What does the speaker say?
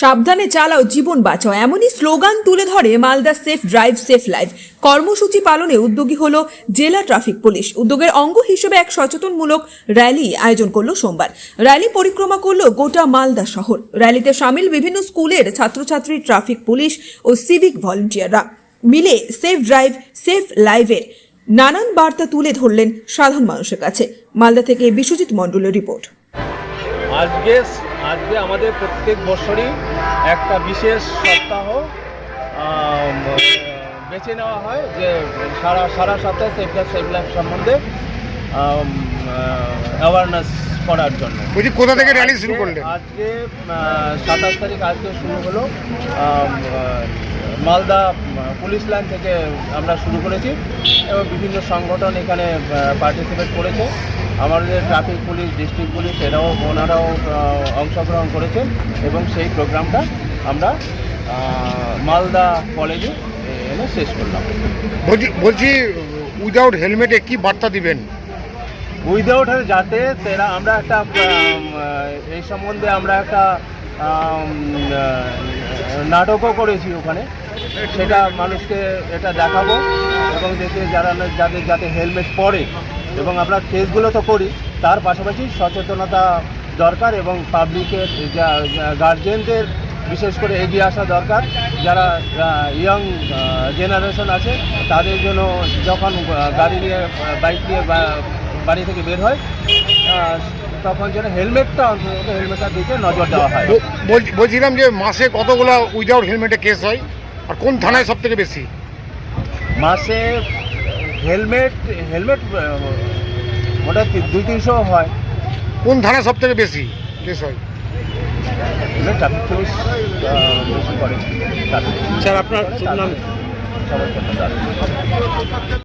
সাবধানে চালাও, জীবন বাঁচাও। এমনই স্লোগান তুলে ধরে Malda safe drive, safe life. কর্মসূচি পালনে উদ্যোগী হল জেলা ট্রাফিক পুলিশ। উদ্যোগের অঙ্গ হিসেবে এক সচেতনমূলক র্যালি আয়োজন করল সোমবার। র্যালি পরিক্রমা করল গোটা মালদা শহর। র্যালিতে সামিল বিভিন্ন স্কুলের ছাত্রছাত্রী, ট্রাফিক পুলিশ ও সিভিক ভলেন্টিয়াররা মিলে সেফ ড্রাইভ, সেফ লাইভের নানান বার্তা তুলে ধরলেন সাধারণ মানুষের কাছে। মালদা থেকে বিশ্বজিৎ মণ্ডলের রিপোর্ট। আজকে আজকে আমাদের প্রত্যেক বছরই একটা বিশেষ সপ্তাহ বেছে নেওয়া হয় যে সারা সারা সপ্তাহে সেফ লাইফ সেফ লাইফ সম্বন্ধে অ্যাওয়ারনেস করার জন্য। বলছি কোথা থেকে র্যালি শুরু করলেন? আজকে সাতাশ তারিখ আজকে শুরু হলো। মালদা পুলিশ লাইন থেকে আমরা শুরু করেছি। এবং বিভিন্ন সংগঠন এখানে পার্টিসিপেট করেছে। আমাদের ট্রাফিক পুলিশ ডিস্ট্রিক্ট পুলিশ এরাও ওনারাও অংশগ্রহণ করেছেন এবং সেই প্রোগ্রামটা আমরা মালদা কলেজে এনে শেষ করলাম। বলছি উইদাউট হেলমেটে কি বার্তা দিবেন? উইদাউট যাতে তেরা আমরা একটা এই সম্বন্ধে আমরা একটা নাটকও করেছি ওখানে। সেটা মানুষকে এটা দেখাবো এবং দেখে যারা যাদের যাতে হেলমেট পরে এবং আমরা কেসগুলো তো করি। তার পাশাপাশি সচেতনতা দরকার এবং পাবলিকের গার্জেনদের বিশেষ করে এগিয়ে আসা দরকার। যারা ইয়ং জেনারেশন আছে তাদের জন্য যখন গাড়ি নিয়ে বাইক নিয়ে বাড়ি থেকে বের হয় তখন যেন হেলমেটটা অন্তত হেলমেটটার দিকে নজর দেওয়া হয়। বলছিলাম যে মাসে কতগুলো উইদাউট হেলমেটে কেস হয়? আর কোন থানায় সব থেকে বেশি? মাসে হেলমেট হেলমেট ওটা দুই তিনশো হয়। কোন ধারা সব থেকে বেশি হয়। স্যার আপনার নাম?